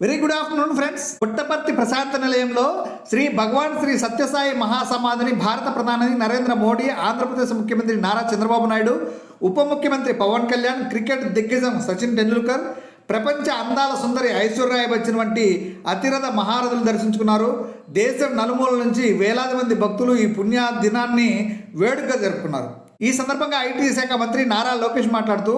Very good afternoon friends Puttaparthi ప్రశాంత నిలయంలో శ్రీ భగవాన్ శ్రీ సత్యసాయి మహాసమాధిని భారత ప్రధాని నరేంద్ర మోడీ ఆంధ్రప్రదేశ్ ముఖ్యమంత్రి నారా చంద్రబాబు నాయుడు ఉప ముఖ్యమంత్రి పవన్ కళ్యాణ్ క్రికెట్ దిగ్గజం సచిన్ టెండూల్కర్ ప్రపంచ అందాల సుందరి ఐశ్వర్య బచ్చన్ వంటి అతిరథ మహారథులు దర్శించుకున్నారు. దేశం నలుమూల నుంచి వేలాది మంది భక్తులు ఈ పుణ్య దినాన్ని వేడుకగా జరుపుకున్నారు. ఈ సందర్భంగా ఐటీ శాఖ మంత్రి నారా లోకేష్ మాట్లాడుతూ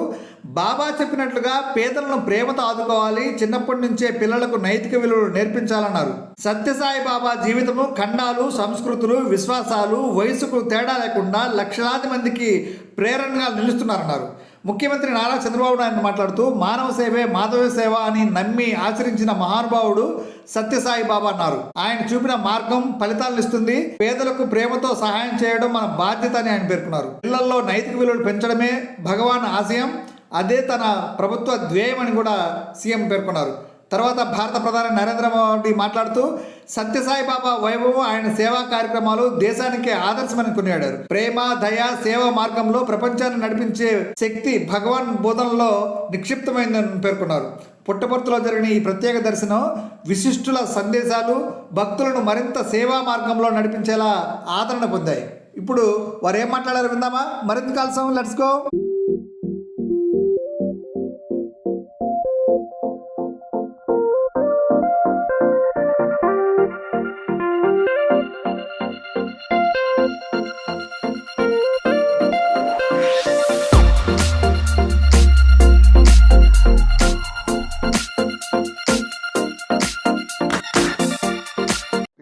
బాబా చెప్పినట్లుగా పేదలను ప్రేమతో ఆదుకోవాలి చిన్నప్పటి నుంచే పిల్లలకు నైతిక విలువలు నేర్పించాలన్నారు. సత్యసాయి బాబా జీవితము ఖండాలు సంస్కృతులు విశ్వాసాలు వయసుకు తేడా లేకుండా లక్షలాది మందికి ప్రేరణగా నిలుస్తున్నారన్నారు. ముఖ్యమంత్రి నారా చంద్రబాబు నాయుడు మాట్లాడుతూ మానవ సేవే మాధవ సేవ అని నమ్మి ఆచరించిన మహానుభావుడు సత్యసాయి బాబా అన్నారు. ఆయన చూపిన మార్గం ఫలితాలను ఇస్తుంది. పేదలకు ప్రేమతో సహాయం చేయడం మన బాధ్యత అని ఆయన పేర్కొన్నారు. పిల్లల్లో నైతిక విలువలు పెంచడమే భగవాన్ ఆశయం. అదే తన ప్రభుత్వ ధ్యేయం అని కూడా సీఎం పేర్కొన్నారు. తర్వాత భారత ప్రధాని నరేంద్ర మోడీ మాట్లాడుతూ సత్యసాయి బాబా వైభవం ఆయన సేవా కార్యక్రమాలు దేశానికి ఆదర్శమని కొనియాడారు. ప్రేమ దయ సేవ మార్గంలో ప్రపంచాన్ని నడిపించే శక్తి భగవాన్ బోధనలో నిక్షిప్తమైందని పేర్కొన్నారు. పుట్టపర్తిలో జరిగిన ఈ ప్రత్యేక దర్శనం విశిష్టుల సందేశాలు భక్తులను మరింత సేవా మార్గంలో నడిపించేలా ఆదరణ పొందాయి. ఇప్పుడు వారు ఏం మాట్లాడారు విందామా? మరింత కాల్సం లెట్స్ గో.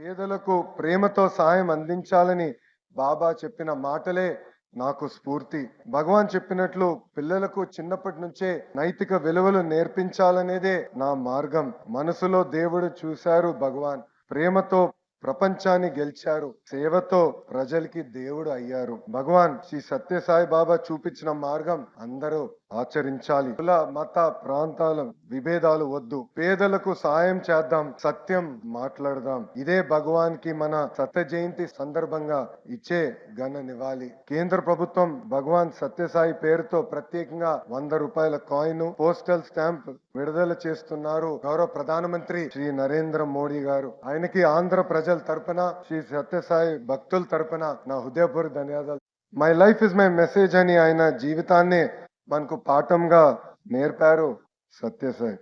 పేదలకు ప్రేమతో సాయం అందించాలని బాబా చెప్పిన మాటలే నాకు స్ఫూర్తి. భగవాన్ చెప్పినట్లు పిల్లలకు చిన్నప్పటి నుంచే నైతిక విలువలు నేర్పించాలనేదే నా మార్గం. మనసులో దేవుడు చూశారు భగవాన్. ప్రేమతో ప్రపంచాన్ని గెలిచారు. సేవతో ప్రజలకి దేవుడు అయ్యారు. భగవాన్ శ్రీ సత్యసాయి బాబా చూపించిన మార్గం అందరూ ఆచరించాలి. కుల మత ప్రాంతాల విభేదాలు వద్దు. పేదలకు సాయం చేద్దాం. సత్యం మాట్లాడదాం. ఇదే భగవాన్కి మన సత్య జయంతి సందర్భంగా ఇచ్చే ఘన నివాళి. కేంద్ర ప్రభుత్వం భగవాన్ సత్యసాయి పేరుతో ప్రత్యేకంగా వంద రూపాయల కాయిన్ పోస్టల్ స్టాంప్ విడుదల చేస్తున్నారు గౌరవ ప్రధానమంత్రి శ్రీ నరేంద్ర మోడీ గారు. ఆయనకి ఆంధ్ర ప్రజల తరపున శ్రీ సత్యసాయి భక్తుల తరపున నా హృదయపూర్వక ధన్యవాదాలు my life is my message అని ఆయన జీవితాన్ని మనకు పాఠంగా నేర్పారు Sathya Sai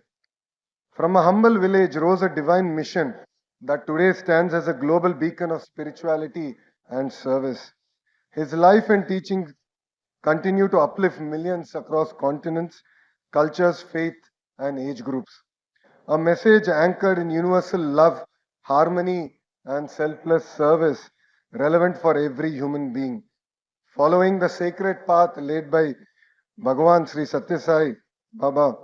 From a humble village rose a divine mission that today stands as a global beacon of spirituality and service. His life and teachings continue to uplift millions across continents, cultures, faith, and age groups. A message anchored in universal love, harmony, and selfless service, relevant for every human being. Following the sacred path laid by Bhagavan Sri Satyasai Baba,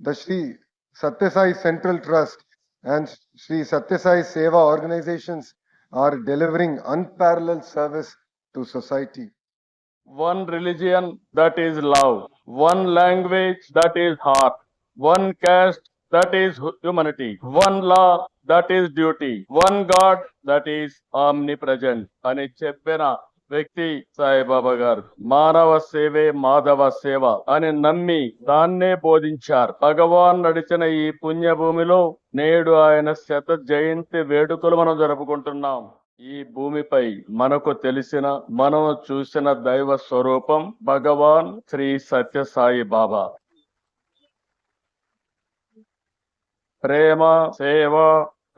the Sri Satyasai Central Trust and Sri Satyasai Seva organizations are delivering unparalleled service to society. one religion that is love, one language that is heart, one caste that is hu- humanity, one law that is duty, one God that is omnipresent. అని చెప్పిన వ్యక్తి సాయిబాబా గారు మానవ సేవే మాధవ సేవ అని నమ్మి దాన్నే బోధించారు. భగవాన్ నడిచిన ఈ పుణ్యభూమిలో నేడు ఆయన శత జయంతి వేడుకలు మనం జరుపుకుంటున్నాం. ఈ భూమిపై మనకు తెలిసిన మనం చూసిన దైవ స్వరూపం భగవాన్ శ్రీ సత్యసాయి బాబా ప్రేమ సేవ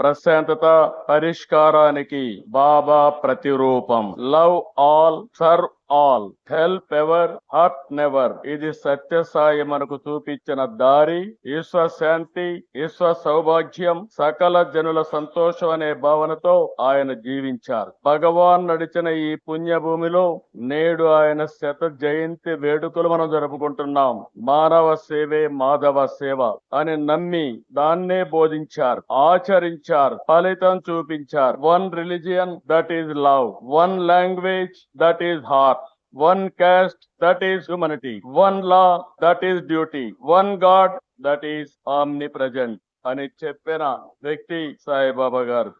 ప్రశాంతత పరిష్కారానికి బాబా ప్రతిరూపం. Love all serve all. Help ever hurt never ఇది సత్యసాయి మనకు చూపించిన దారి ఈశ్వ శాంతి ఈశ్వ సౌభాగ్యం సకల జనుల సంతోషం అనే భావనతో ఆయన జీవించారు. భగవాన్ నడిచిన ఈ పుణ్యభూమిలో నేడు ఆయన శత జయంతి వేడుకలు మనం జరుపుకుంటున్నాం. మానవ సేవే మాధవ సేవ అని నమ్మి దాన్నే బోధించారు ఆచరించారు ఫలితం చూపించారు. One religion that is love one language that is heart one caste that is humanity, one law that is duty, one God that is omnipresent అని చెప్పిన వ్యక్తి సాయిబాబా గారు